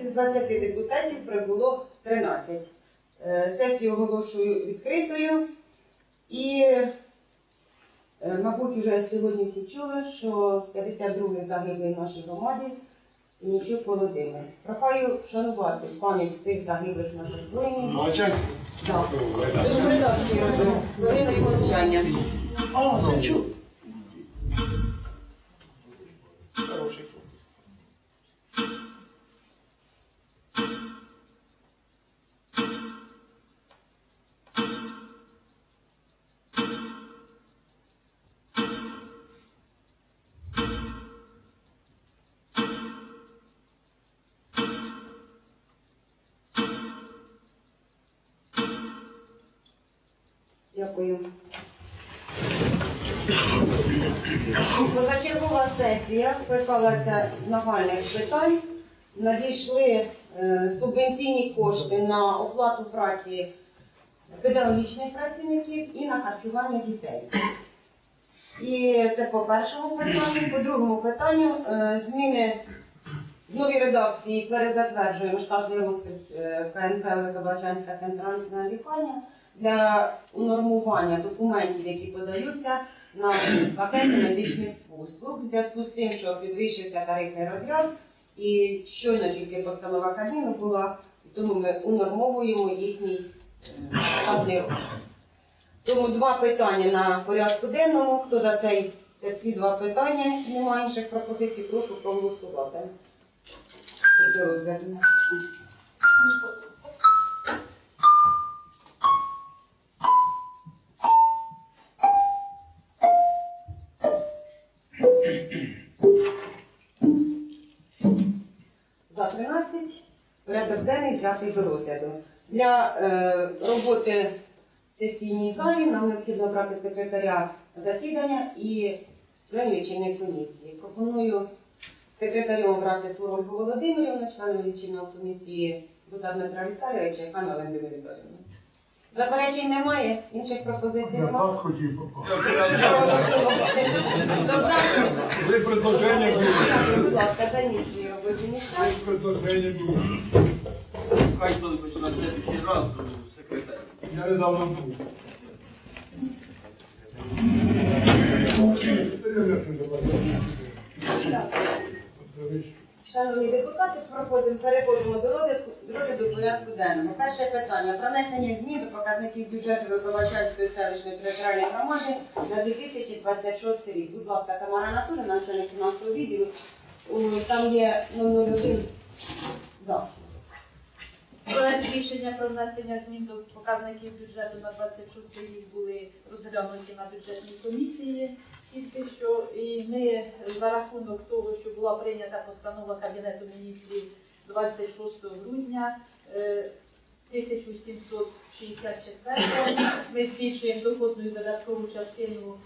сесії з 20 депутатів прибуло 13. Е, Сесію оголошую відкритою. І, е, мабуть, вже сьогодні всі чули, що 52-й загиблий в нашій громаді Синічук Володимир. Прохаю вшанувати пам'ять всіх загиблих наших воїнів. Молочанський. Так. Дуже робимо. Хвилину мовчання. О, Сенчук. Дякую. Позачергова сесія скликалася з нагальних питань. Надійшли е, субвенційні кошти на оплату праці педагогічних працівників і на харчування дітей. І це по першому питанню. По другому питанню е, зміни в новій редакції перезатверджуємо штатний розпис е, КНП Великобачанська центральна лікарня для унормування документів, які подаються на пакети медичних послуг, в зв'язку з тим, що підвищився тарифний розряд, і щойно тільки постанова Кабміну була, тому ми унормовуємо їхній е, штатний розпис. Тому два питання на порядку денному. Хто за цей за ці два питання немає інших пропозицій, прошу проголосувати. До розгляду. За 13 порядок денний взятий до розгляду. Для е, роботи в сесійній залі нам необхідно обрати секретаря засідання і членів лічильної комісії. Пропоную секретарем обрати Туру Ольгу Володимирівну, членом лічильної комісії Бута Дмитра Віталійовича і Хану Валентину Віталіївну. Заперечень немає, інших пропозицій Я немає. так хотів попасти. Ви Ви предложення були. Ласка, займіть свої робочі місця. Хай хто-небудь на следующий раз у секретаря. Я недавно був. Шановні депутати, проходимо, переходимо до розгляду, розгляду порядку денного. Перше питання про внесення змін до показників бюджету Виколачанської селищної територіальної громади на 2026 рік. Будь ласка, Тамара Анатолійовна, начальник фінансового відділу. Там є 001. Да. Проект рішення про внесення змін до показників бюджету на 26 рік були розглянуті на бюджетній комісії тільки що. І ми за рахунок того, що була прийнята постанова Кабінету міністрів 26 грудня е, 1764, ми збільшуємо доходну і видаткову частину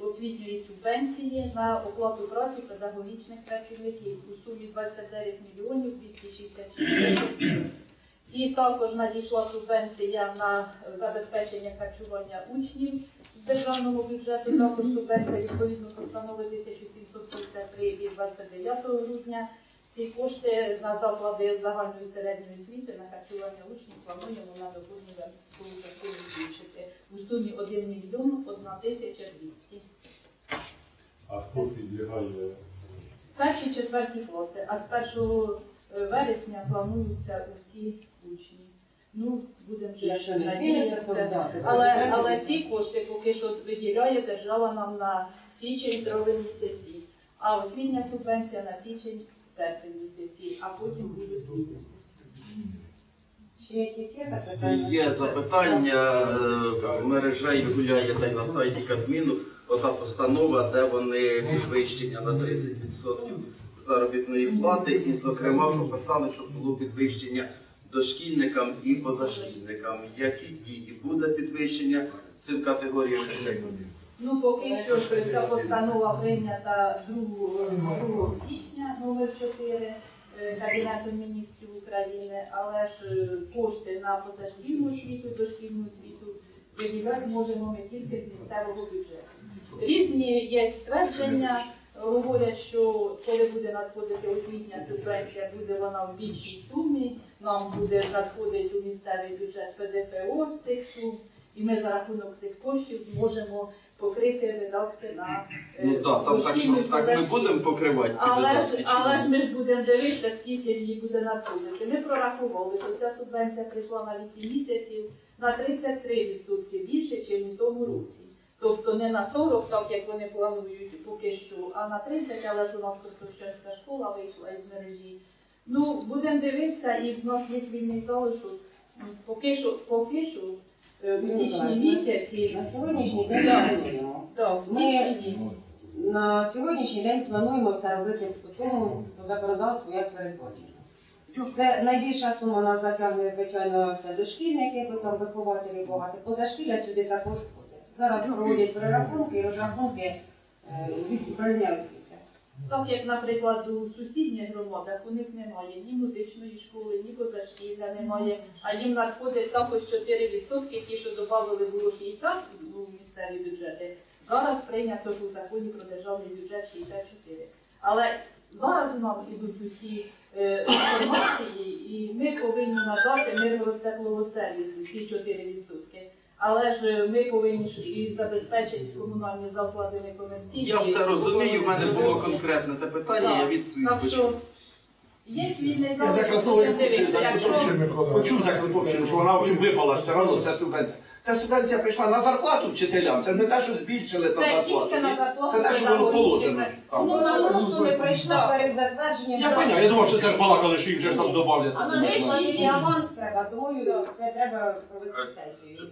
освітньої субвенції на оплату праці педагогічних працівників у сумі 29 мільйонів 266 тисяч. І також надійшла субвенція на забезпечення харчування учнів з державного бюджету. Також субвенція відповідно постанови 1753 від 29 грудня. Ці кошти на заклади загальної середньої освіти на харчування учнів плануємо на доходну частину збільшити у сумі 1 мільйон 1 тисяча 200. А хто підлягає? Перші четверті класи, а з 1 вересня плануються усі учні. Ну, будемо вже надіятися. Але, але ці кошти поки що виділяє держава нам на січень травень місяці, а освітня субвенція на січень серпень місяці, а потім буде звіти. Ще якісь є запитання? Є запитання, е, мережею гуляє та й на сайті Кабміну. Ота постанова, де вони підвищення на 30% заробітної плати, і, зокрема, прописали, щоб було підвищення дошкільникам і позашкільникам. Які дії буде підвищення цим категоріям? Ну, поки що ж ця постанова прийнята 2, 2 січня, номер 4 е, Кабінету міністрів України, але ж е, кошти на позашкільну освіту, дошкільну освіту виділяти можемо ми тільки з місцевого бюджету. Різні є ствердження, говорять, що коли буде надходити освітня субвенція, буде вона в більшій сумі. Нам буде надходити у місцевий бюджет ПДФО з цих сум, і ми за рахунок цих коштів зможемо покрити видатки на е, Ну так, там так, дошкільну так ми будемо покривати ті Але ж, але ж ми ж будемо дивитися, скільки ж їй буде надходити. Ми прорахували, що ця субвенція прийшла на 8 місяців на 33% більше, ніж у тому році. Тобто не на 40, так як вони планують поки що, а на 30, але ж у нас Костовщанська школа вийшла із мережі. Ну, будемо дивитися, і в нас є вільний залишок. Поки що, поки що у січні місяці, На сьогоднішній день Так. плануємо. так, Ми-. На сьогоднішній день плануємо все робити по тому по законодавству, як передбачено. Це найбільша сума нас затягне, звичайно, це дошкільники, бо там вихователі багато. Позашкілля сюди також входить. Зараз проводять перерахунки і розрахунки е, від управління освіти. Так як, наприклад, у сусідніх громадах у них немає ні музичної школи, ні позашкілля немає, а їм надходить також 4%, ті, що додали було 60 у місцеві бюджети. Зараз прийнято ж у законі про державний бюджет 64. Але зараз нам ідуть усі е, інформації, і ми повинні надати Миргород тепловоцервісу ці 4%. Але ж ми повинні ж і забезпечити комунальні заклади некомерційні. Я все розумію, в мене було конкретне те питання, я Так що є вільний Я дивитися. Якщо Почув за що вона в общем випала все одно ця субвенція. Ця субвенція прийшла на зарплату вчителям. Це не те, що збільшили там це зарплату. тільки на зарплату Це те, що воно положено. педагогічних. там. Ну, на просто не прийшла перед затвердженням. Я поняв, я думав, що це ж балакали, що їм вже ж там додавлять. А на неї платити аванс треба, тому це треба провести сесію.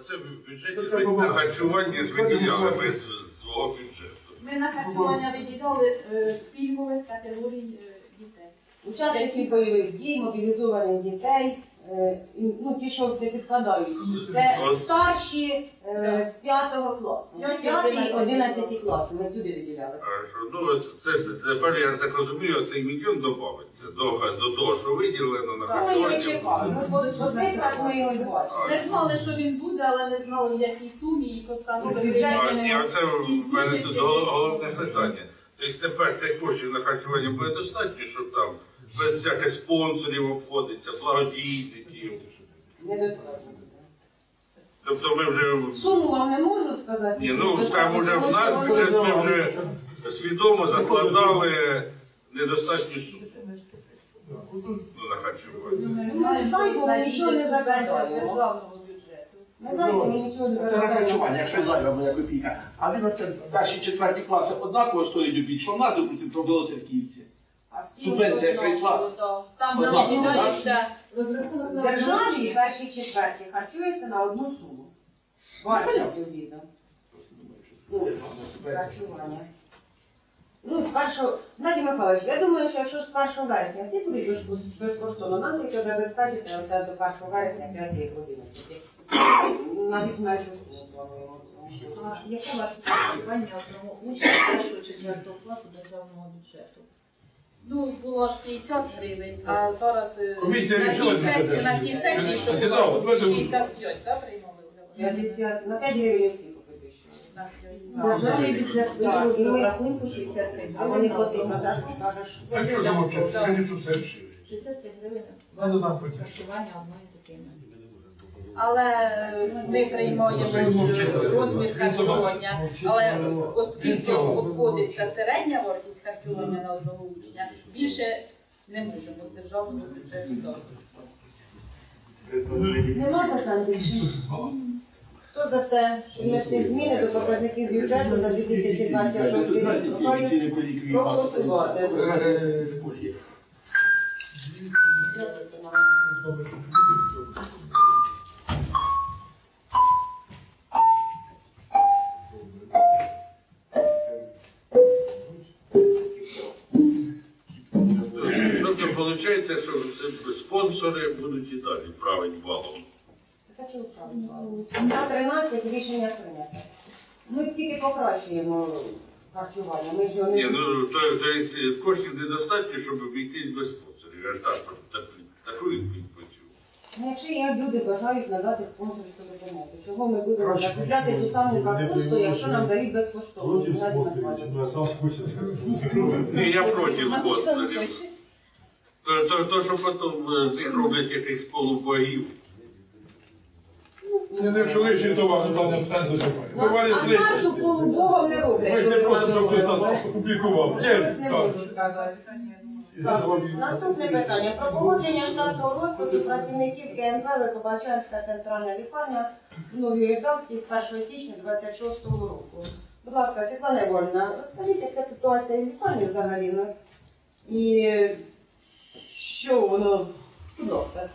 А це в бюджеті ви на харчування ж виділяли ви з свого бюджету. Ми на харчування виділяли е, пільгових категорій е, дітей. Учасників бойових дій, мобілізованих дітей, е, ну ті, що не підпадають. Це старші е, п'ятого класу. П'ятий, П'ятий, одинадцятий одинадцяті класи. Ми сюди виділяли. Хорошо. Ну от це ж тепер я так розумію, цей мільйон додається до, до того, що виділено на Ми його харчування. чекали. Ну, по, по цифрах ми його й бачимо. Ми знали, що він буде, але не знали, в якій сумі і постанови Бюджет А, оце в мене тут гол- головне питання. Тобто тепер цих коштів на харчування буде достатньо, щоб там без всяких спонсорів обходиться, благодійників. Тобто ми вже Суму вам не можу сказати. ні, ну там уже в нас бюджет ми вже свідомо закладали недостатню суму ну, на харчування. Ми зайвого нічого не закладаємо. державного бюджету. Ми зайвого нічого не Це на харчування, якщо зайва моя копійка. А він оце перші четверті класи однаково стоїть обід, що в нас, допустим, що в Білоцерківці. А всі Субвенція прийшла. да. Там Однаково, виділяється В державі перші четверті харчується на одну суму. Вартість обіду. Ну, харчування. Ну, з першого, Геннадій Михайлович, я думаю, що якщо з 1 вересня всі будуть безко- безкоштовно, нам тільки забезпечити оце до 1 вересня 5 годин. Навіть меншу суму плануємо. А яке ваше сподівання одного учня першого четвертого класу державного бюджету? Ну, було ж 50 гривень, а зараз е, Комісія на рішила цій сесії, на цій сесії, що Сідав, було давайте 65, так, приймали вже? 50, на 5 гривень всі купити. що. Державний бюджет Так, і виділив ми- рахунку 63 А вони потім цих кажеш, Так що замовчати? Сьогодні тут все вшили. 63 гривень. Надо нам потім. Харчування одної дитини. Але ми приймаємо розмір харчування, але ос- оскільки обходиться середня вартість харчування на одного учня, більше не можемо з державного бюджету. Нема питань більше. Хто за те, що внести зміни до показників бюджету на 2026 рік? Проголосувати. Спонсори будуть і далі править балом. Хочу правильно. За 13 рішення прийнято. Ми тільки покращуємо харчування. Ми ж його Ні, не... ну то, то є коштів недостатньо, щоб обійтись без спонсорів. Я ж так, так, таку відповідь почув. Ну, Якщо є люди бажають надати спонсорську допомогу, чого ми будемо Краще, закупляти ту саму капусту, якщо нам дають безкоштовно? Против смотрите, Михайлович. ну, сам хочет. Ні, я проти спонсорів. То, то, то, що потім е, з них роблять якихось полубогів. Не не чоловічий товар, то не питань зачіпає. Ну, Буває А старту третій. полубогом не роблять. Ми не вона щоб робила. опублікував. Є, Щось не так. можу сказати. Так, Наступне питання. Про погодження штатного розпису працівників КНП Литовачанська центральна лікарня в новій редакції з 1 січня 2026 року. Будь ласка, Світлана Івольна, розкажіть, яка ситуація в лікарні взагалі в нас? І що воно будь ласка.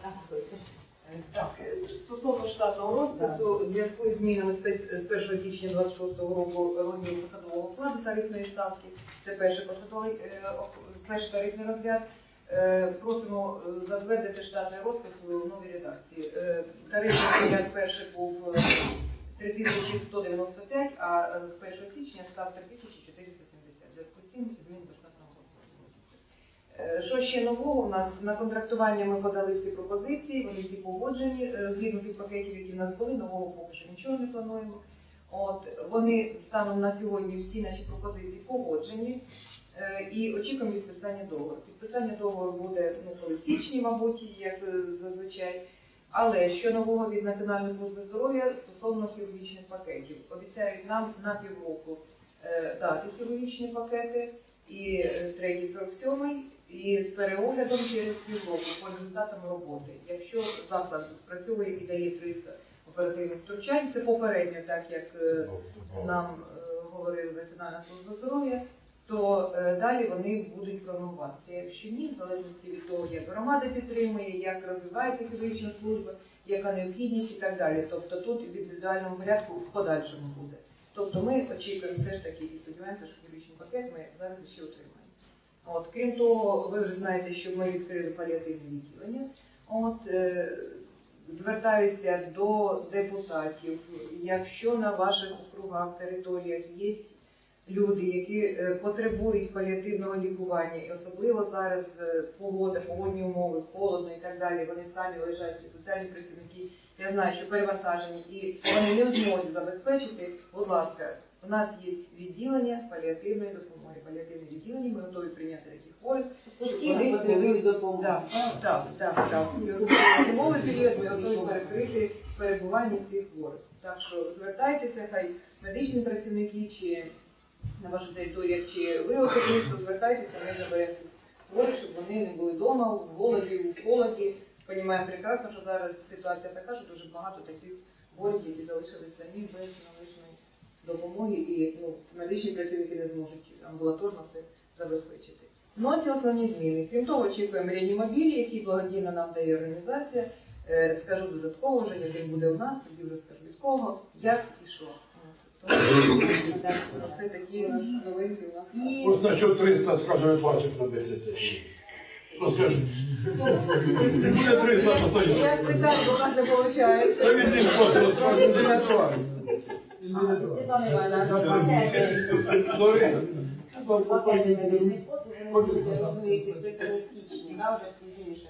Так, е, стосовно штатного розпису, в зв'язку з змінами з 1 січня 26 року розміру посадового окладу тарифної ставки, це перший посадовий е, перший тарифний розряд. Е, Просимо затвердити штатний розпис в новій редакції. Тарифний розряд перший був е, 3195, а з 1 січня став 3470. В зв'язку з цим змін до штатного розпису вносяться. Е, Що ще нового? У нас на контрактування ми подали всі пропозиції, вони всі погоджені е, згідно тих пакетів, які в нас були. Нового поки що нічого не плануємо. От вони станом на сьогодні всі наші пропозиції погоджені е, і очікуємо підписання договору. Підписання договору буде ну в січні, мабуть, як е, зазвичай. Але що нового від Національної служби здоров'я стосовно хірургічних пакетів? Обіцяють нам на півроку е, дати хірургічні пакети і е, третій 47 і з переоглядом через півроку по результатам роботи. Якщо заклад спрацьовує і дає 300 оперативних втручань, це попередньо, так як е, нам е, говорила Національна служба здоров'я, то е, далі вони будуть пролонгуватися. Якщо ні, в залежності від того, як громада підтримує, як розвивається фізична служба, яка необхідність і так далі. Тобто тут в індивідуальному порядку в подальшому буде. Тобто ми очікуємо все ж таки і сподіваємося, що хірургічний пакет ми зараз ще отримаємо. От, крім того, ви вже знаєте, що ми відкрили паліативне відділення. От, е, звертаюся до депутатів. Якщо на ваших округах, територіях є люди, які е, потребують паліативного лікування, і особливо зараз е, погода, погодні умови, холодно і так далі, вони самі лежать, і соціальні працівники, я знаю, що перевантажені, і вони не в змозі забезпечити, будь ласка, у нас є відділення паліативної допомоги. Паліативне відділення, ми готові прийняти таких хворих. Постійно потребують допомоги. Так, так, так, так. І зимовий період ми готові перекрити перебування цих хворих. Так що звертайтеся, хай медичні працівники чи на ваших територіях, чи ви особисто звертайтеся, ми заберемо цих хворих, щоб вони не були вдома, в голоді, в холоді. Понімаємо прекрасно, що зараз ситуація така, що дуже багато таких хворих, які залишилися самі без належної допомоги, і ну, медичні працівники не зможуть амбулаторно це забезпечити. Ну, а ці основні зміни. Крім того, очікуємо реанімобілі, які благодійно нам дає організація. Е, Скажу додатково, вже який буде у нас, тоді вже скажу від кого, як і що. Це такі новинки у нас. Ось на що 300, скажемо, 20 на 10 тисяч. Не буде 300, то стоїть. Я спитаю, бо у нас не виходить. Та він не медичних послуг, в січні, да, вже пізніше.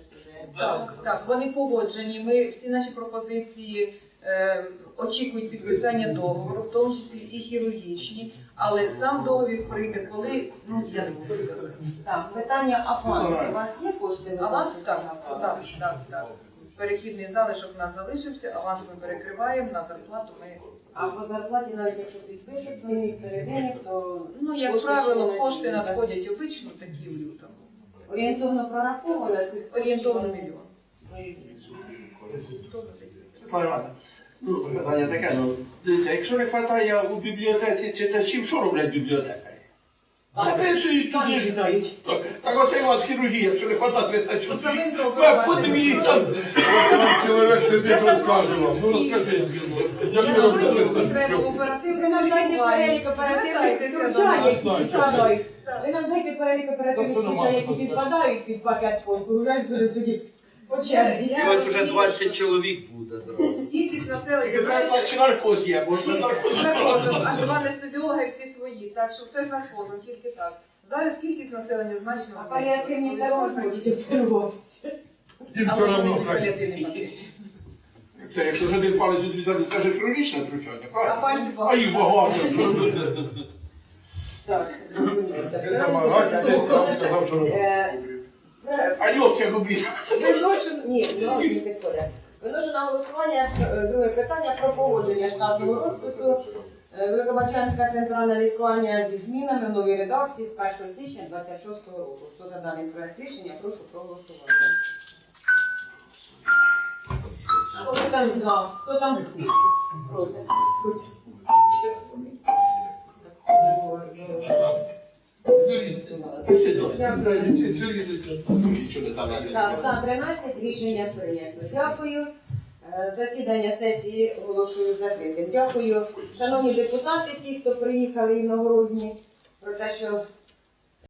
Так, так, вони погоджені. Ми всі наші пропозиції е, очікують підписання договору, в тому числі і хірургічні, але сам договір прийде, коли ну я не можу сказати. Так, питання авансу. У вас є кошти? на Аванс так, так, так, так. Перехідний залишок у нас залишився, аванс ми перекриваємо, на зарплату ми. А по зарплаті, навіть якщо підпишуть мені всередині, то Ну, як Кошти правило, ще кошти надходять обично такі в лютому. орієнтовно прораховано. Орієнтовно мільйон. Світлана ну, питання таке, ну, дивіться, якщо не вистачає у бібліотеці читачів, що роблять бібліотекарі? Записують туди ж. Так, оце у вас хірургія, якщо не вистачає 300 чоловік, вас по дві там. Чоловік сидить, розкаже вам. Ну розкажи. Як ви в Ви нам дайте перелік оперативних. Ви нам дайте перелік оперативних Та які підпадають під пакет послуг. Тоді по черзі. І ось вже 20 чоловік буде зразу. Кількість населення. Треба чи наркоз є, бо ж без наркозу З наркозом, справді. а два анестезіологи всі свої, так що все з наркозом, тільки так. Зараз кількість населення значно А паліативні також Повідомлено. будуть оперуватися. Їм все одно хай. Це якщо ж один палець відрізати, це ж хронічне втручання, А правильно? пальці А їх багато. Так, Не робити. Е, пре- А йок як обрізати. Ні, не підходить. Виношу на голосування е, друге питання про погодження штатного розпису е, Великобачанська центральна лікування зі змінами в новій редакції з 1 січня 26 року. Хто за даний проект рішення, прошу проголосувати. Хто там за? Хто там проти? Нічого не. Так, за 13 рішення прийнято. Дякую. Е, Засідання сесії оголошую закритим. Дякую, шановні депутати, ті, хто приїхали іногородні, про те, що